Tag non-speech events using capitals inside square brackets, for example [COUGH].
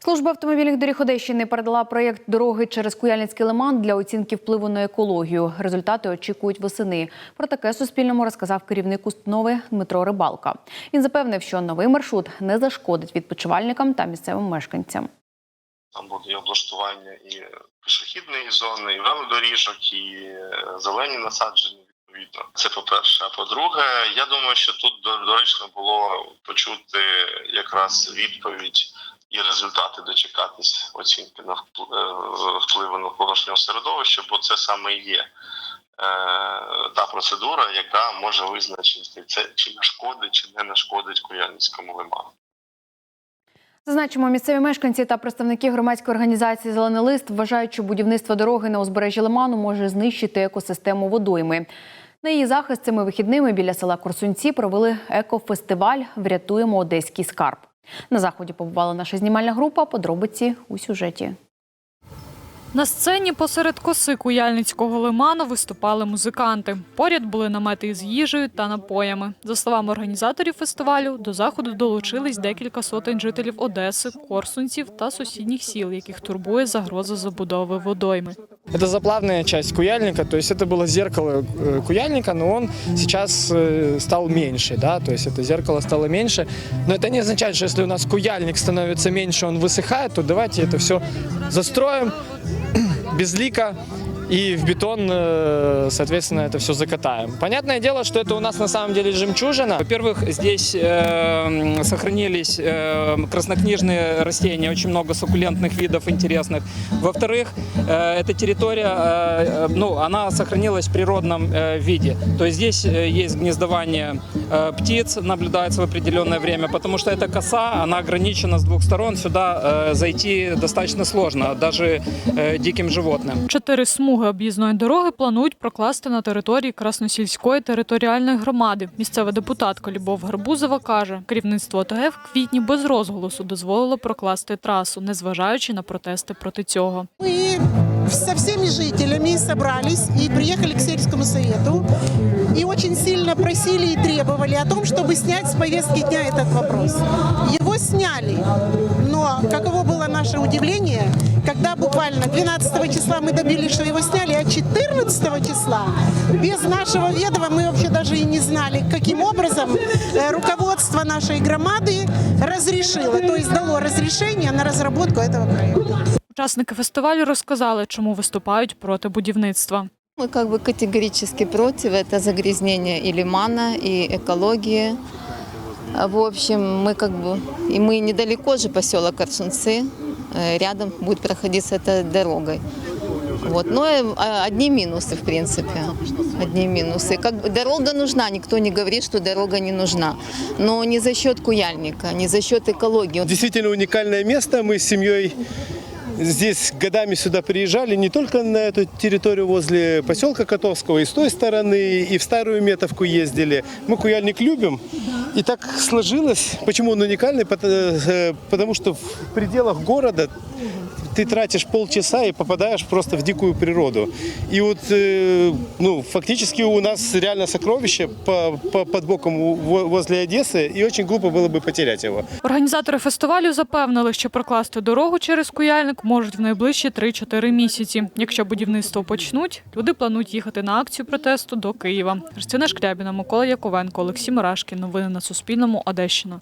Служба автомобільних доріг Одещини передала проєкт дороги через Куяльницький лиман для оцінки впливу на екологію. Результати очікують восени. Про таке Суспільному розказав керівник установи Дмитро Рибалка. Він запевнив, що новий маршрут не зашкодить відпочивальникам та місцевим мешканцям. Там буде і облаштування і пішохідної зони, і велодоріжок, і е, зелені насадження. Відповідно, це по-перше. А по-друге, я думаю, що тут доречно було почути якраз відповідь і результати дочекатись оцінки на е, впливу навколишнього середовища, бо це саме є е, та процедура, яка може визначити це чи нашкодить, чи не нашкодить Куяльницькому лиману. Зазначимо, місцеві мешканці та представники громадської організації Зелений лист вважають, що будівництво дороги на узбережжі лиману може знищити екосистему водойми. На її захист цими вихідними біля села Корсунці провели екофестиваль Врятуємо одеський скарб. На заході побувала наша знімальна група. Подробиці у сюжеті. На сцені посеред коси Куяльницького лиману виступали музиканти. Поряд були намети із їжею та напоями. За словами організаторів фестивалю, до заходу долучились декілька сотень жителів Одеси, Корсунців та сусідніх сіл, яких турбує загроза забудови водойми. Это заплавная часть куяльника, то есть это было зеркало э, куяльника, но он сейчас э, стал меньше, да, то есть это зеркало стало меньше. Но это не означает, что если у нас куяльник становится меньше, он высыхает, то давайте это все застроим [CLEARS THROAT] безлико и в бетон, э, соответственно, это все закатаем. Понятное дело, что это у нас на самом деле жемчужина. Во-первых, здесь э, сохранились э, краснокнижные растения, очень много суккулентных видов интересных. Во-вторых, э, эта территория, э, э, ну, она сохранилась в природном э, виде. То есть здесь э, есть гнездование э, птиц, наблюдается в определенное время, потому что эта коса, она ограничена с двух сторон, сюда э, зайти достаточно сложно, даже э, диким животным. Чотири смуги об'їзної дороги планують прокласти на території Красносільської територіальної громади. Місцева депутатка Любов Гарбузова каже, керівництво ОТГ в квітні без розголосу дозволило прокласти трасу, незважаючи на протести проти цього. Мы со всеми жителями собрались и приехали к сельскому совету и очень сильно просили и требовали о том, чтобы снять с повестки дня этот вопрос. Его сняли, но каково было наше удивление, когда буквально 12 числа мы добились, что его сняли, а 14 числа без нашего ведома мы вообще даже и не знали, каким образом э, руководство нашей громады разрешило, то есть дало разрешение на разработку этого проекта. Учасники фестивалю розказали, чому виступають проти будівництва. Мы как бы категорически против. Это загрязнение и лимана, и экологии. А, В общем, мы как бы... И мы недалеко же поселок Корсунцы. Э, Рядом будет проходиться этой дорогой. Вот. Но э, а, одни минусы, в принципе. Одни минусы. Как дорога нужна, никто не говорит, что дорога не нужна. Но не за счет куяльника, не за счет экологии. Действительно уникальное место. Мы с семьей здесь годами сюда приезжали, не только на эту территорию возле поселка Котовского, и с той стороны, и в Старую Метовку ездили. Мы Куяльник любим. И так сложилось. Почему он уникальный? Пот- э, Потому что в пределах города ты тратишь полчаса и попадаешь просто в дикую природу. И вот, э, ну, фактически у нас реально сокровище по, по- под боком у- во- возле Одессы, и очень глупо было бы потерять его. Організатори фестивалю запевнили, що прокласти дорогу через Куяльник можуть в найближчі 3-4 місяці. Якщо будівництво почнуть, люди планують їхати на акцію протесту до Києва. Христина Шкрябіна, Микола Яковенко, Олексій Мурашкін. Новини на Суспільному. Одещина.